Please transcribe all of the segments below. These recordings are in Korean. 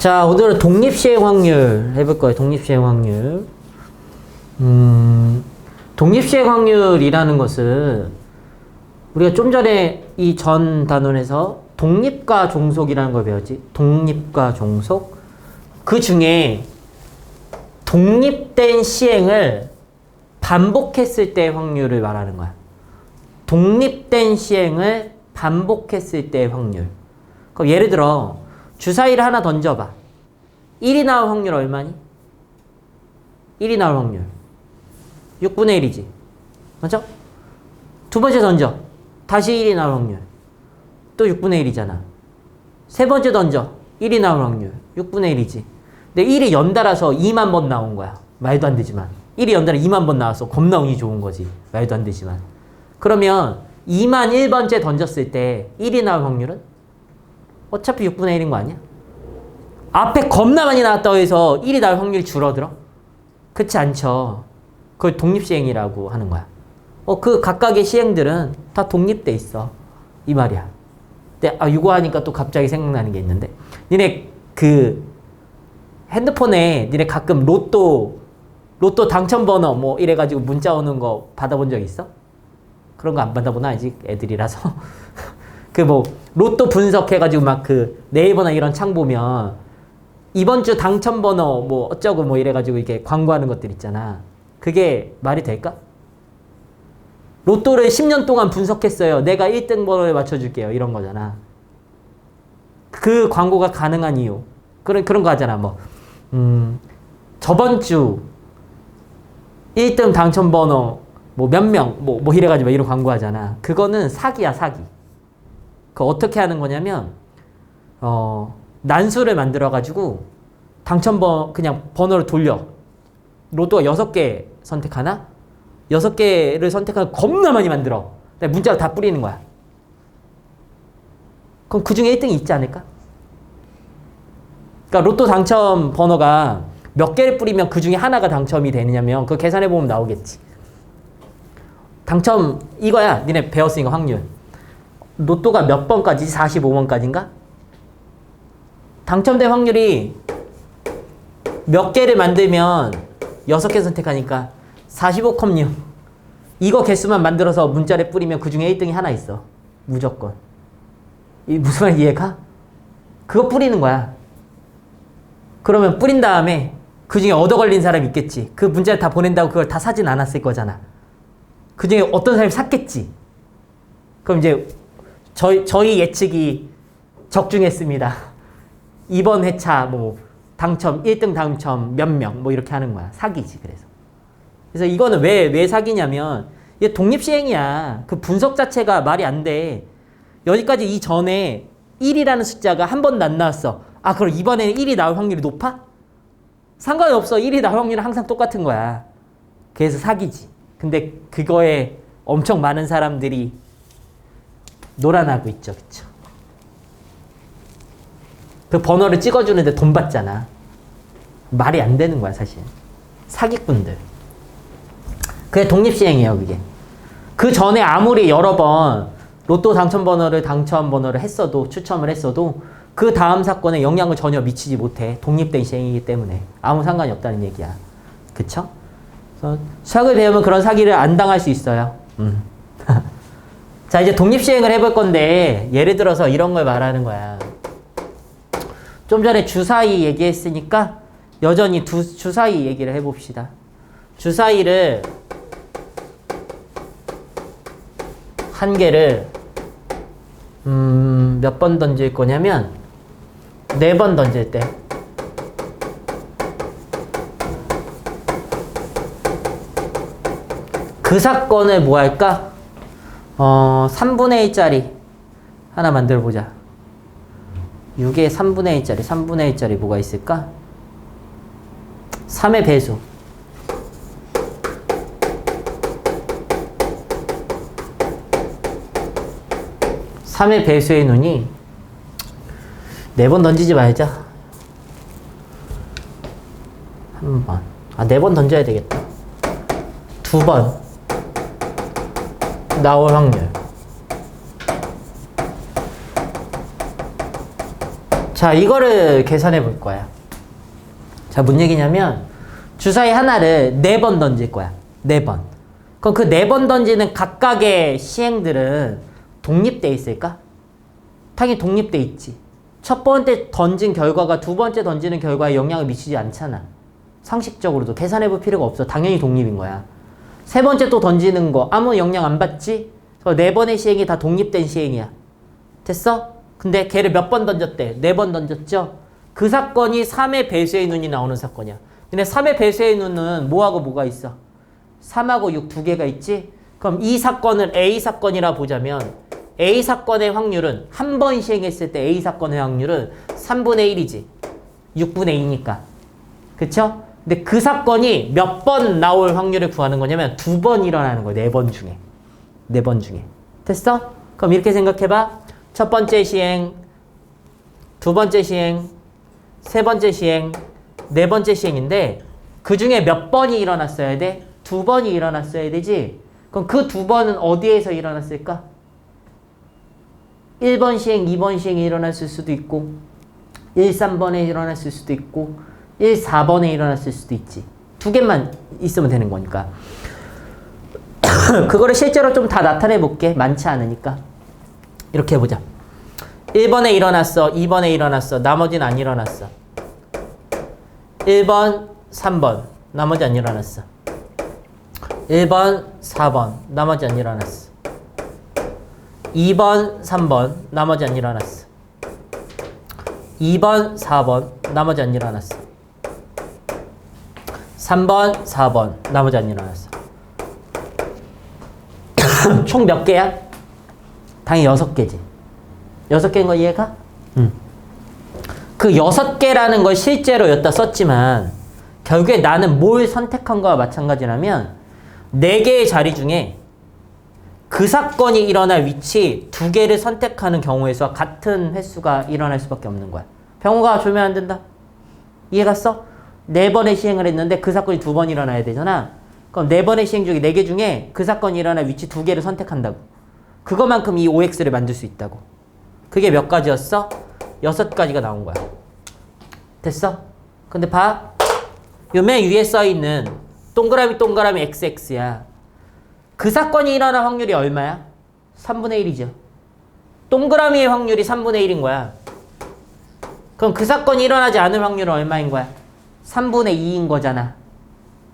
자, 오늘은 독립시행 확률 해볼 거예요. 독립시행 확률. 음, 독립시행 확률이라는 것은 우리가 좀 전에 이 전 단원에서 독립과 종속이라는 걸 배웠지. 독립과 종속. 그 중에 독립된 시행을 반복했을 때 확률을 말하는 거야. 독립된 시행을 반복했을 때 확률. 그럼 예를 들어 주사위를 하나 던져봐. 1이 나올 확률 얼마니? 1이 나올 확률. 6분의 1이지. 맞죠? 두 번째 던져. 다시 1이 나올 확률. 또 6분의 1이잖아. 세 번째 던져. 1이 나올 확률. 6분의 1이지. 근데 1이 연달아서 2만 번 나온 거야. 말도 안 되지만. 1이 연달아 2만 번 나왔어. 겁나 운이 좋은 거지. 말도 안 되지만. 그러면 2만 1번째 던졌을 때 1이 나올 확률은? 어차피 6분의 1인 거 아니야? 앞에 겁나 많이 나왔다고 해서 1이 나올 확률이 줄어들어? 그렇지 않죠. 그걸 독립시행이라고 하는 거야. 어, 그 각각의 시행들은 다 독립돼 있어. 이 말이야. 근데, 아, 이거 하니까 또 갑자기 생각나는 게 있는데. 니네 그 핸드폰에 니네 가끔 로또, 로또 당첨 번호 뭐 이래 가지고 문자 오는 거 받아본 적 있어? 그런 거 안 받아보나, 아직 애들이라서. 그 뭐, 로또 분석해가지고 막 그 네이버나 이런 창 보면 이번 주 당첨 번호 뭐 어쩌고 뭐 이래가지고 이렇게 광고하는 것들 있잖아. 그게 말이 될까? 로또를 10년 동안 분석했어요. 내가 1등 번호를 맞춰줄게요. 이런 거잖아. 그 광고가 가능한 이유. 그런, 그런 거 하잖아. 뭐, 음, 저번 주 1등 당첨 번호 뭐 몇 명, 뭐, 뭐 이래가지고 막 이런 광고 하잖아. 그거는 사기야, 사기. 그 어떻게 하는 거냐면, 어, 난수를 만들어 가지고 당첨 번, 그냥 번호를 돌려. 로또가 6개 선택하나? 6개를 선택하면 겁나 많이 만들어. 문자를 다 뿌리는 거야. 그럼 그 중에 1등이 있지 않을까? 그러니까 로또 당첨 번호가 몇 개를 뿌리면 그 중에 하나가 당첨이 되느냐면 그 계산해 보면 나오겠지. 당첨 이거야. 니네 배웠으니까 확률. 로또가 몇 번까지? 45번까지인가? 당첨될 확률이 몇 개를 만들면 6개 선택하니까 45컴류. 이거 개수만 만들어서 문자를 뿌리면 그 중에 1등이 하나 있어. 무조건. 이 무슨 말 이해가? 그거 뿌리는 거야. 그러면 뿌린 다음에 그 중에 얻어 걸린 사람이 있겠지. 그 문자를 다 보낸다고 그걸 다 사진 않았을 거잖아. 그 중에 어떤 사람이 샀겠지. 그럼 이제 저희, 저희 예측이 적중했습니다. 이번 회차 뭐 당첨, 1등 당첨 몇 명 뭐 이렇게 하는 거야. 사기지, 그래서. 그래서 이거는 왜, 왜 사기냐면 이게 독립시행이야. 그 분석 자체가 말이 안 돼. 여기까지 이 전에 1이라는 숫자가 한 번도 안 나왔어. 아, 그럼 이번에는 1이 나올 확률이 높아? 상관이 없어. 1이 나올 확률은 항상 똑같은 거야. 그래서 사기지. 근데 그거에 엄청 많은 사람들이 놀아나고 있죠. 그쵸? 그 번호를 찍어주는데 돈 받잖아. 말이 안 되는 거야, 사실. 사기꾼들. 그게 독립시행이에요, 그게. 그 전에 아무리 여러 번 로또 당첨 번호를 당첨 번호를 했어도, 추첨을 했어도, 그 다음 사건에 영향을 전혀 미치지 못해. 독립된 시행이기 때문에. 아무 상관이 없다는 얘기야. 그쵸? 수학을 배우면 그런 사기를 안 당할 수 있어요. 음. 자, 이제 독립시행을 해볼 건데, 예를 들어서 이런 걸 말하는 거야. 좀 전에 주사위 얘기했으니까, 여전히 두, 주사위 얘기를 해봅시다. 주사위를 한 개를 음, 몇 번 던질 거냐면 네 번 던질 때 그 사건을 뭐 할까? 어, 3분의 1짜리 하나 만들어 보자. 6에 3분의 1짜리, 3분의 1짜리 뭐가 있을까? 3의 배수. 3의 배수의 눈이 네 번 던지지 말자. 한 번. 아, 네 번 던져야 되겠다. 두 번. 나올 확률. 자, 이거를 계산해 볼 거야. 자, 뭔 얘기냐면 주사위 하나를 네 번 던질 거야. 네 번. 그럼 그 네 번 던지는 각각의 시행들은 독립돼 있을까? 당연히 독립돼 있지. 첫 번째 던진 결과가 두 번째 던지는 결과에 영향을 미치지 않잖아. 상식적으로도 계산해 볼 필요가 없어. 당연히 독립인 거야. 세 번째 또 던지는 거 아무 영향 안 받지? 네 번의 시행이 다 독립된 시행이야. 됐어? 근데 걔를 몇 번 던졌대? 네 번 던졌죠? 그 사건이 3의 배수의 눈이 나오는 사건이야. 근데 3의 배수의 눈은 뭐하고 뭐가 있어? 3하고 6 두 개가 있지? 그럼 이 사건을 A 사건이라 보자면 A 사건의 확률은 한 번 시행했을 때 A 사건의 확률은 3분의 1이지. 6분의 2니까. 그쵸? 근데 그 사건이 몇 번 나올 확률을 구하는 거냐면 두 번 일어나는 거야. 네번 중에. 네 번 중에. 됐어? 그럼 이렇게 생각해봐. 첫 번째 시행, 두 번째 시행, 세 번째 시행, 네 번째 시행인데 그 중에 몇 번이 일어났어야 돼? 두 번이 일어났어야 되지? 그럼 그 두 번은 어디에서 일어났을까? 1번 시행, 2번 시행이 일어났을 수도 있고 1, 3번에 일어났을 수도 있고 1, 4번에 일어났을 수도 있지. 두 개만 있으면 되는 거니까. 그거를 실제로 좀 다 나타내 볼게. 많지 않으니까. 이렇게 해보자. 1번에 일어났어. 2번에 일어났어. 나머지는 안 일어났어. 1번, 3번. 나머지 안 일어났어. 1번, 4번. 나머지 안 일어났어. 2번, 3번. 나머지 안 일어났어. 2번, 4번. 나머지 안 일어났어. 3번, 4번. 나머지 안 일어났어. 총 몇 개야? 당연히 여섯 개지. 여섯 개인 거 이해가? 응. 그 여섯 개라는 걸 실제로 여기다 썼지만 결국에 나는 뭘 선택한 거와 마찬가지라면 네 개의 자리 중에 그 사건이 일어날 위치 두 개를 선택하는 수와 같은 횟수가 일어날 수밖에 없는 거야. 병호가 조면 안 된다. 이해 갔어? 네 번의 시행을 했는데 그 사건이 두 번 일어나야 되잖아. 그럼 네 번의 시행 중에 네 개 중에 그 사건이 일어날 위치 두 개를 선택한다고. 그거만큼 이 OX를 만들 수 있다고. 그게 몇 가지였어? 여섯 가지가 나온 거야. 됐어? 근데 봐. 요 맨 위에 써 있는 동그라미 동그라미 XX야. 그 사건이 일어날 확률이 얼마야? 3분의 1이죠. 동그라미의 확률이 3분의 1인 거야. 그럼 그 사건이 일어나지 않을 확률은 얼마인 거야? 3분의 2인 거잖아.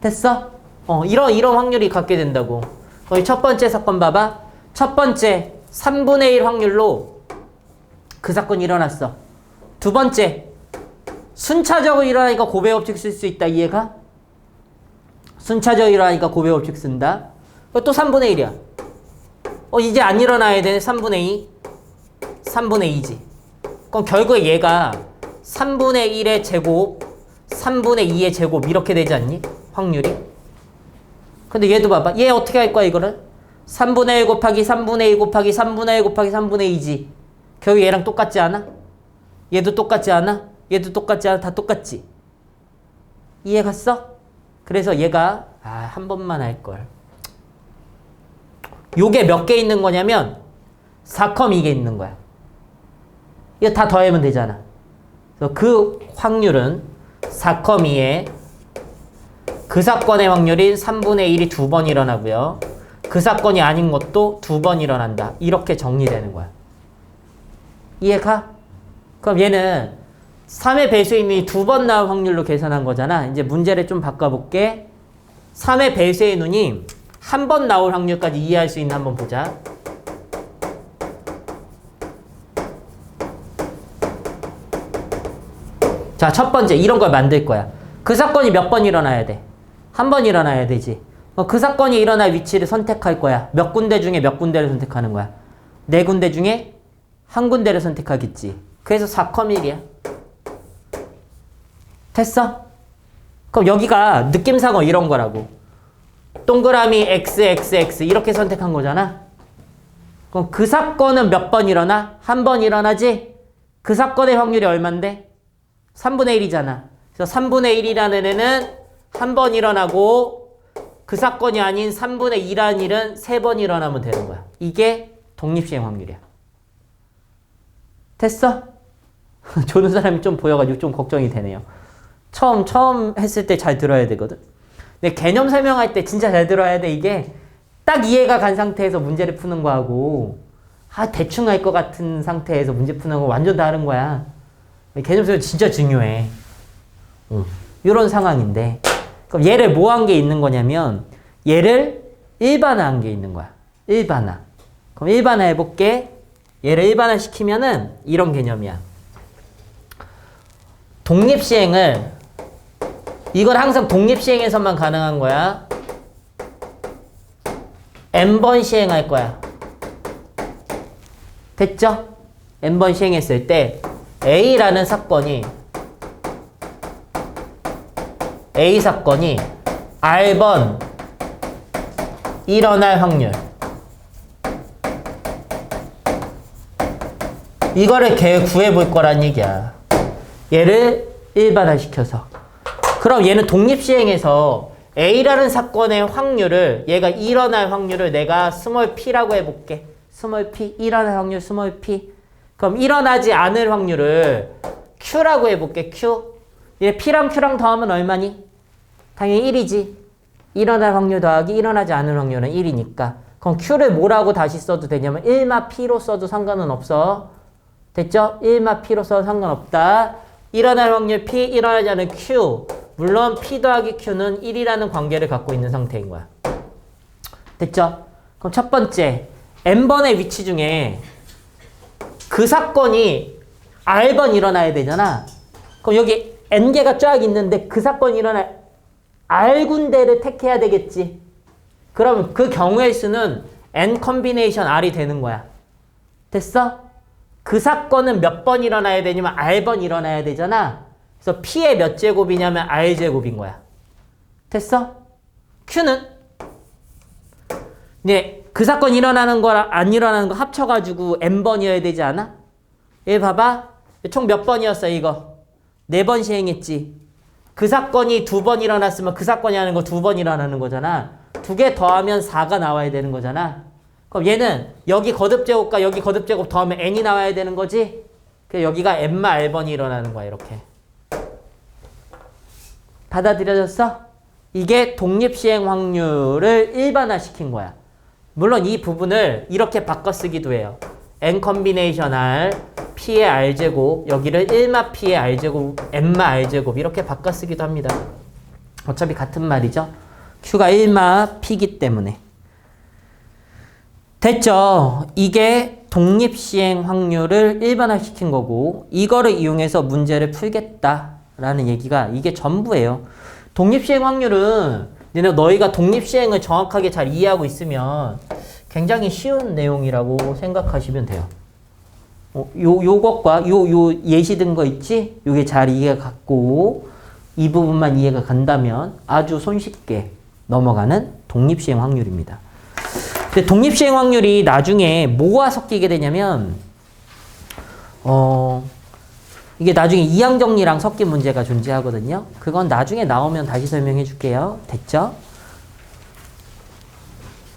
됐어? 어, 이런, 이런 확률이 갖게 된다고. 거기 첫 번째 사건 봐봐. 첫 번째, 3분의 1 확률로 그 사건이 일어났어. 두 번째, 순차적으로 일어나니까 고배 법칙 쓸 수 있다. 이해가? 순차적으로 일어나니까 고배 법칙 쓴다. 또 3분의 1이야. 어, 이제 안 일어나야 되네. 3분의 2. 3분의 2지. 그럼 결국에 얘가 3분의 1의 제곱, 3분의 2의 제곱 이렇게 되지 않니? 확률이. 근데 얘도 봐봐. 얘 어떻게 할 거야 이거를? 3분의 1 곱하기 3분의 2 곱하기 3분의 1 곱하기 3분의 2지. 결국 얘랑 똑같지 않아? 얘도 똑같지 않아? 얘도 똑같지 않아? 다 똑같지? 이해 갔어? 그래서 얘가 아, 한 번만 할 걸. 요게 몇 개 있는 거냐면 4컴 이게 있는 거야. 이거 다 더하면 되잖아. 그래서 그 확률은 4컴 2에 그 사건의 확률인 3분의 1이 두 번 일어나고요. 그 사건이 아닌 것도 두 번 일어난다. 이렇게 정리되는 거야. 이해가? 그럼 얘는 3의 배수인이 두 번 나올 확률로 계산한 거잖아. 이제 문제를 좀 바꿔볼게. 3의 배수의 눈이 한 번 나올 확률까지 이해할 수 있는 한번 보자. 자, 첫 번째 이런 걸 만들 거야. 그 사건이 몇 번 일어나야 돼? 한 번 일어나야 되지. 어, 그 사건이 일어날 위치를 선택할 거야. 몇 군데 중에 몇 군데를 선택하는 거야. 네 군데 중에 한 군데를 선택하겠지. 그래서 4,1이야. 됐어? 그럼 여기가 느낌상은 이런 거라고. 동그라미 XXX 이렇게 선택한 거잖아. 그럼 그 사건은 몇 번 일어나? 한 번 일어나지? 그 사건의 확률이 얼만데? 3분의 1이잖아. 그래서 3분의 1이라는 애는 한 번 일어나고 그 사건이 아닌 3분의 2라는 일은 세 번 일어나면 되는 거야. 이게 독립시행 확률이야. 됐어? 조는 사람이 좀 보여가지고 좀 걱정이 되네요. 처음 처음 했을 때 잘 들어야 되거든. 근데 개념 설명할 때 진짜 잘 들어야 돼. 이게 딱 이해가 간 상태에서 문제를 푸는 거하고 아 대충 할 것 같은 상태에서 문제 푸는 거 완전 다른 거야. 개념 설명 진짜 중요해. 이런 상황인데 그럼 얘를 뭐 한 게 있는 거냐면 얘를 일반화한 게 있는 거야. 일반화. 그럼 일반화 해볼게. 얘를 일반화 시키면은 이런 개념이야. 독립시행을 이건 항상 독립시행에서만 가능한 거야. n번 시행할 거야. 됐죠? n번 시행했을 때 A라는 사건이 A 사건이 R번 일어날 확률 이거를 걔 구해 볼 거란 얘기야. 얘를 일반화시켜서. 그럼 얘는 독립시행에서 A라는 사건의 확률을 얘가 일어날 확률을 내가 스몰 p라고 해볼게. 스몰 p 일어날 확률 스몰 p. 그럼 일어나지 않을 확률을 q라고 해볼게. q. 얘 p랑 q랑 더하면 얼마니? 당연히 1이지. 일어날 확률 더하기 일어나지 않을 확률은 1이니까. 그럼 q를 뭐라고 다시 써도 되냐면 1마 p로 써도 상관은 없어. 됐죠? 1마 p로 써도 상관없다. 일어날 확률 p, 일어나지 않은 q. 물론 p 더하기 q는 1이라는 관계를 갖고 있는 상태인 거야. 됐죠? 그럼 첫 번째, n번의 위치 중에 그 사건이 r번 일어나야 되잖아. 그럼 여기 n개가 쫙 있는데 그 사건이 일어나 r군데를 택해야 되겠지. 그럼 그 경우의 수는 n 컨비네이션 r이 되는 거야. 됐어? 그 사건은 몇 번 일어나야 되냐면 r번 일어나야 되잖아. 그래서 p의 몇 제곱이냐면 r 제곱인 거야. 됐어? q는 네, 그 사건 일어나는 거랑 안 일어나는 거 합쳐가지고 n번이어야 되지 않아? 얘 봐봐. 총 몇 번이었어 이거? 네 번 시행했지. 그 사건이 두 번 일어났으면 그 사건이 하는 거 두 번 일어나는 거잖아. 두 개 더하면 4가 나와야 되는 거잖아. 그럼 얘는 여기 거듭제곱과 여기 거듭제곱 더하면 n이 나와야 되는 거지? 그 여기가 n마 r번이 일어나는 거야 이렇게. 받아들여졌어? 이게 독립시행 확률을 일반화시킨 거야. 물론 이 부분을 이렇게 바꿔 쓰기도 해요. n 컨비네이션 r p의 r제곱 여기를 1마 p의 r제곱 n마 r제곱 이렇게 바꿔 쓰기도 합니다. 어차피 같은 말이죠. q가 1마 p기 때문에. 됐죠? 이게 독립시행 확률을 일반화시킨 거고 이거를 이용해서 문제를 풀겠다라는 얘기가 이게 전부예요. 독립시행 확률은 얘네 너희가 독립시행을 정확하게 잘 이해하고 있으면 굉장히 쉬운 내용이라고 생각하시면 돼요. 어, 요, 요것과 요, 요 예시 든거 있지? 요게 잘 이해가 갔고 이 부분만 이해가 간다면 아주 손쉽게 넘어가는 독립시행 확률입니다. 근데 독립시행 확률이 나중에 뭐와 섞이게 되냐면 어 이게 나중에 이항 정리랑 섞인 문제가 존재하거든요. 그건 나중에 나오면 다시 설명해 줄게요. 됐죠?